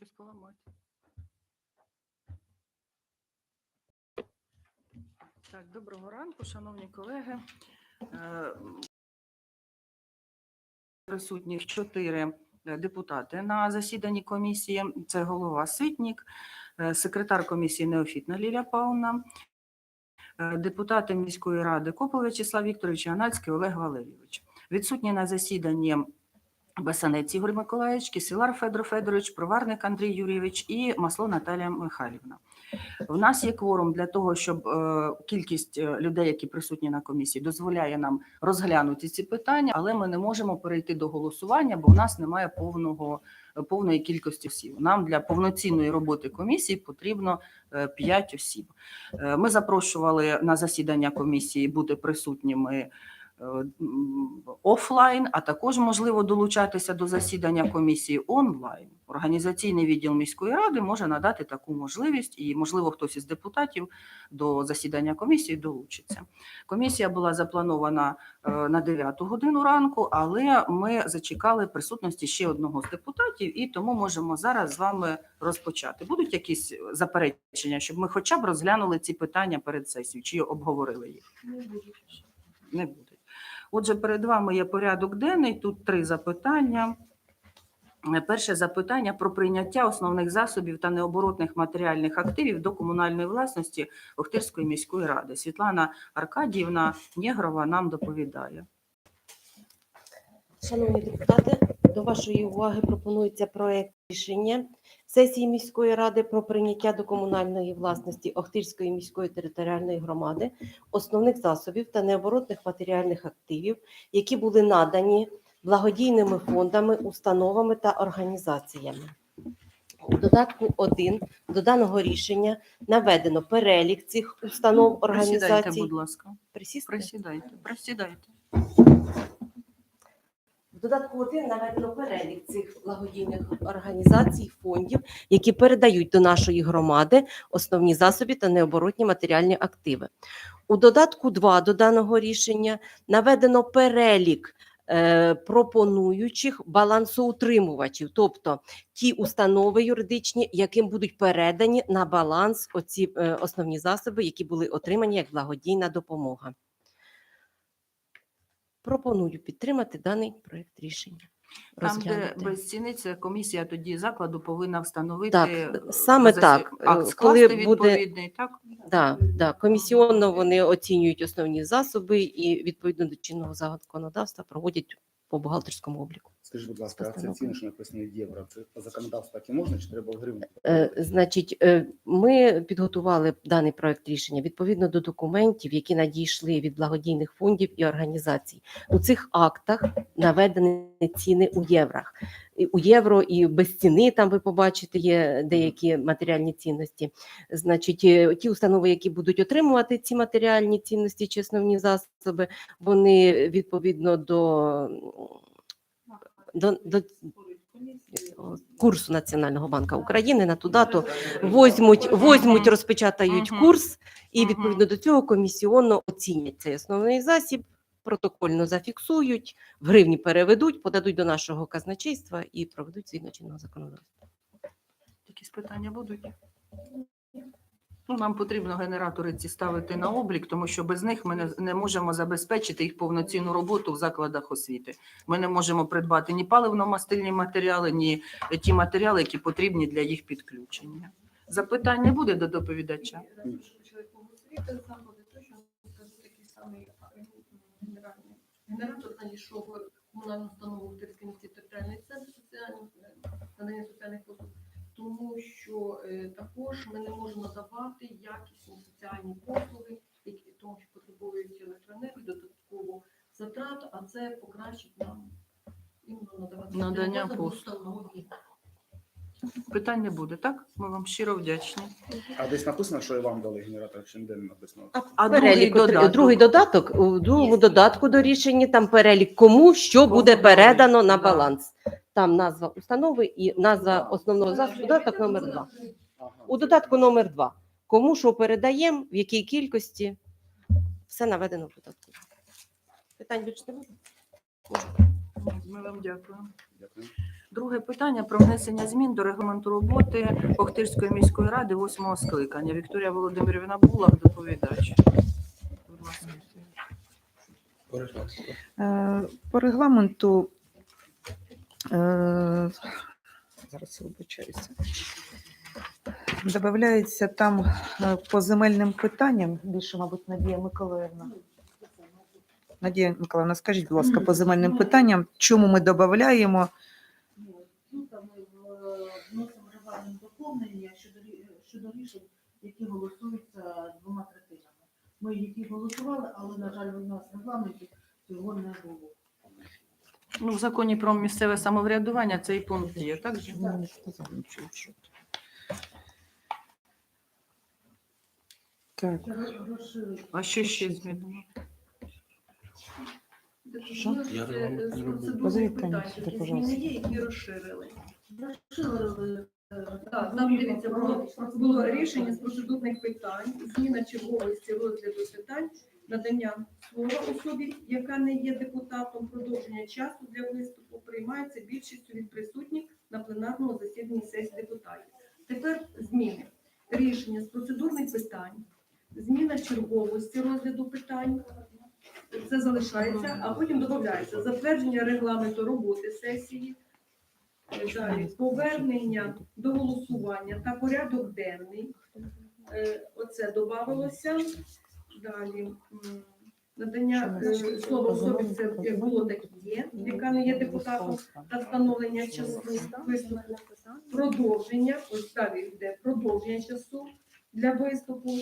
щось поламати. Так, доброго ранку, шановні колеги. Е, Присутніх чотири депутати на засіданні комісії. Це голова Ситнік, е, секретар комісії Неофітна Лілія Павловна, е, депутати міської ради Копол Вячеслав Вікторович Анацький Олег Валерійович. Відсутні на засіданні Басанець Ігор Миколаївич, Кисилар Федор Федорович, Проварник Андрій Юрійович і Масло Наталія Михайлівна. В нас є кворум для того, щоб е, кількість е, людей, які присутні на комісії, дозволяє нам розглянути ці питання, але ми не можемо перейти до голосування, бо в нас немає повного повної кількості осіб. Нам для повноцінної роботи комісії потрібно 5 осіб. Е, Ми запрошували на засідання комісії бути присутніми е, офлайн, а також можливо долучатися до засідання комісії онлайн. Організаційний відділ міської ради може надати таку можливість, і можливо хтось із депутатів до засідання комісії долучиться. Комісія була запланована е, на 9 годину ранку, але ми зачекали присутності ще одного з депутатів, і тому можемо зараз з вами розпочати. Будуть якісь заперечення, щоб ми хоча б розглянули ці питання перед сесією чи обговорили їх? Не будуть. Отже, перед вами є порядок денний. Тут три запитання. Перше запитання про прийняття основних засобів та необоротних матеріальних активів до комунальної власності Охтирської міської ради. Світлана Аркадіївна Нєгрова нам доповідає. Шановні депутати, до вашої уваги пропонується проект рішення сесії міської ради про прийняття до комунальної власності Охтирської міської територіальної громади основних засобів та необоротних матеріальних активів, які були надані благодійними фондами, установами та організаціями. У додатку 1 до даного рішення наведено перелік цих установ Присідайте, організацій. будь ласка. Присісти? Присідайте, присідайте. В додатку 1 наведено перелік цих благодійних організацій, фондів, які передають до нашої громади основні засоби та необоротні матеріальні активи. У додатку 2 до даного рішення наведено перелік е, пропонуючих балансоутримувачів, тобто ті установи юридичні, яким будуть передані на баланс оці е, основні засоби, які були отримані як благодійна допомога. Пропоную підтримати даний проект рішення. Там, де безціниться, без ціни, комісія тоді закладу повинна встановити Так, е, саме засіб- так. акт Е, скласти Коли буде відповідний, так? да, да, комісіонно вони оцінюють основні засоби і відповідно до чинного законодавства проводять по бухгалтерському обліку. Скажіть, будь ласка, а це ціни, що написані в євро, це по законодавству так і можна, чи треба в гривні? Е, Значить, е, ми підготували даний проект рішення відповідно до документів, які надійшли від благодійних фондів і організацій. У цих актах наведені ціни у єврах. У євро і без ціни там ви побачите є деякі матеріальні цінності. Значить, е, ті установи, які будуть отримувати ці матеріальні цінності чи основні засоби, вони відповідно до, до, до курсу Національного банку України на ту дату возьмуть, возьмуть, розпечатають курс, і відповідно до цього комісіонно оцінять цей основний засіб, протокольно зафіксують, в гривні переведуть, подадуть до нашого казначейства і проведуть згідно чинного законодавства. Якісь питання будуть? Ну, нам потрібно генератори ці ставити на облік, тому що без них ми не, можемо забезпечити їх повноцінну роботу в закладах освіти. Ми не можемо придбати ні паливно-мастильні матеріали, ні ті матеріали, які потрібні для їх підключення. Запитання буде до доповідача? Генератор надійшов комунальну установу в Терський територіальний центр соціальних надання соціальних послуг, що е, також ми не можемо надавати якісні соціальні послуги, які тому що потребують електроенергії, додатково затрат, а це покращить нам іменно надавати Надання послуг. Питань не буде, так? Ми вам щиро вдячні. А десь написано, що і вам дали генератор, чи ніде не написано? А Перелік, другий додаток? другий додаток, у другому додатку до рішення там перелік кому що буде, передано на баланс. Там назва установи і назва основного засобу, додаток номер 2. У додатку номер 2. Кому що передаємо, в якій кількості, все наведено в додатку. Питань більше не буде? Ми вам дякуємо. Друге питання про внесення змін до регламенту роботи Охтирської міської ради восьмого скликання. Вікторія Володимирівна Булах, доповідач. Будь ласка. По регламенту е, зараз вибачаюся. Добавляється там е, по земельним питанням, більше, мабуть, Надія Миколаївна. Надія Миколаївна, скажіть, будь ласка, по земельним питанням, чому ми додаємо? Тут ми е, вносимо регламент доповнення щодо щодо рішень, які голосуються двома третинами. Ми які голосували, але на жаль, у нас регламенті цього не було. Ну, в законі про місцеве самоврядування цей пункт є, так же? Ну, не сказав нічого, що. Так, Це роз- розширить. А що ще змінено? Що? Я Позовіть Таню сюди, пожалуйста. є, які розширили. Розширили, е, Так, там дивіться, було, було рішення з процедурних питань, зміна черговості розгляду питань, надання слова особі, яка не є депутатом, продовження часу для виступу приймається більшістю від присутніх на пленарному засіданні сесії депутатів. Тепер зміни. Рішення з процедурних питань, зміна черговості розгляду питань. Це залишається, а потім додається затвердження регламенту роботи сесії, Далі повернення до голосування та порядок денний. Е, Оце додавалося. Далі надання е, слова особі, це як було, так і є, яка не є депутатом, та встановлення часу виступу. Продовження, ось далі йде продовження часу для виступу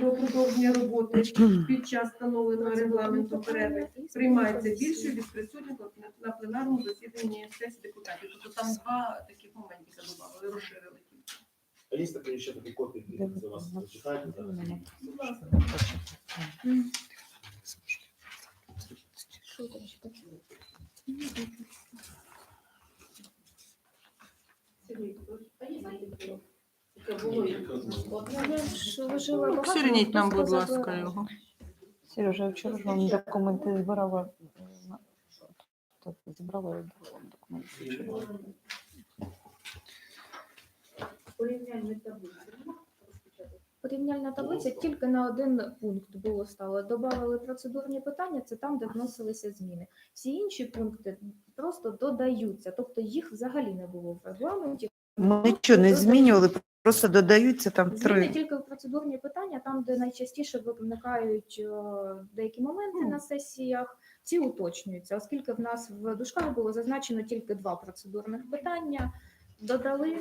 про продовження роботи під час встановленого регламенту перерви приймається більше від присутніх на- на пленарному засіданні сесії депутатів. Тобто там два таких моментів додали, розширили. А є ще такі копії за вас почитайте. Будь ласка. Сергій, а є таке? Таке було, як одне. Сирніть нам, будь ласка, його. Сережа, я вчора ж вам документи збирала. Так, зібрала я документи таблиці. розпочати? Порівняльна таблиця тільки на один пункт було стало. Добавили процедурні питання, це там, де вносилися зміни. Всі інші пункти просто додаються, тобто їх взагалі не було в регламенті. Ми нічого не змінювали, просто додаються там Зміни три. тільки в процедурні питання, там, де найчастіше виникають е, деякі моменти на сесіях, ці уточнюються, оскільки в нас в дужках було зазначено тільки два процедурних питання, додали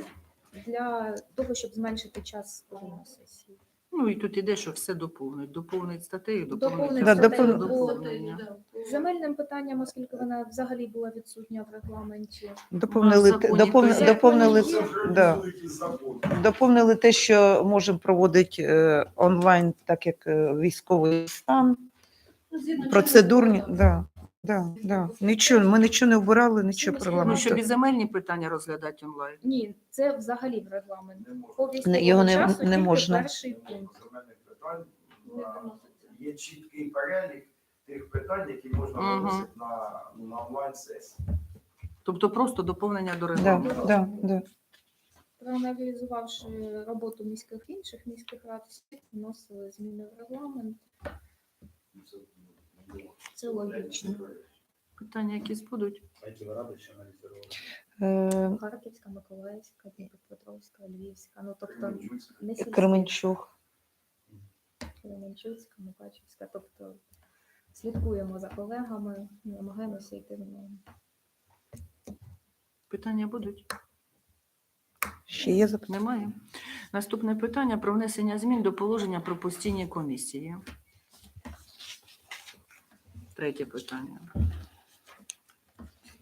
для того, щоб зменшити час на сесії. Ну і тут іде, що все доповнить. Доповнить статтею, доповнить Доповнить Да, статтею, доповнення. Земельним питанням, оскільки вона взагалі була відсутня в регламенті. Доповнили, те- законі доповни- то є. доповнили, да, доповнили те, що можемо проводити е, онлайн, так як е, військовий стан, Ну, процедурні. Да, да, да. Нічого, ми нічого не вбирали, нічого Ну, Ну, щоб і земельні питання розглядати онлайн. Ні, це взагалі в регламент. По Не, військовому його не- часу не тільки можна. Перший пункт. земельних питань не є чіткий перелік тих питань, які можна Мгм. виносити на, ну, на онлайн сесії. Тобто просто доповнення до Да, регламенту. да, да. Проаналізувавши роботу міських інших міських рад, всі вносили зміни в регламент. Це логічно. Питання якісь будуть? Е, Харківська, Миколаївська, Дніпропетровська, Львівська. Ну тобто не сільська, Кременчуг. Кременчуцька, Мукачівська. Тобто слідкуємо за колегами, намагаємося йти в ногу. Питання будуть? Ще є запитання? Немає. Наступне питання про внесення змін до положення про постійні комісії. Третє питання.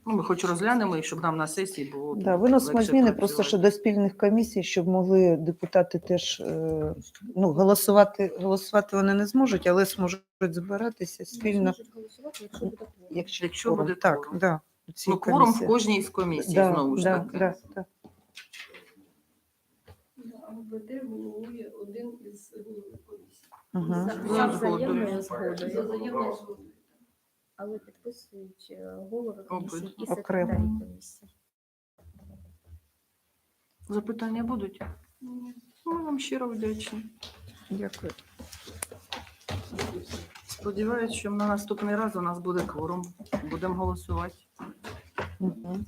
Ну, ми хоч розглянемо їх, щоб нам на сесії було. Да, виносимо легше зміни просто працювати. до спільних комісій, щоб могли депутати теж е, ну, голосувати. Голосувати вони не зможуть, але зможуть збиратися спільно. Якщо буде. Якщо, кворум. буде так, кворум. да, ці Ну, кворум в комісії. кожній із комісій, да, знову ж да, таки. да, да. А головує один із голови комісії. Угу. За- За згодою. взаємною За згодою. згодою. Але підписують е, голови комісії і Окремо. секретарі комісії. Запитання будуть? Ми вам щиро вдячні. Дякую. Сподіваюсь, що на наступний раз у нас буде кворум. Будемо голосувати. Мгм.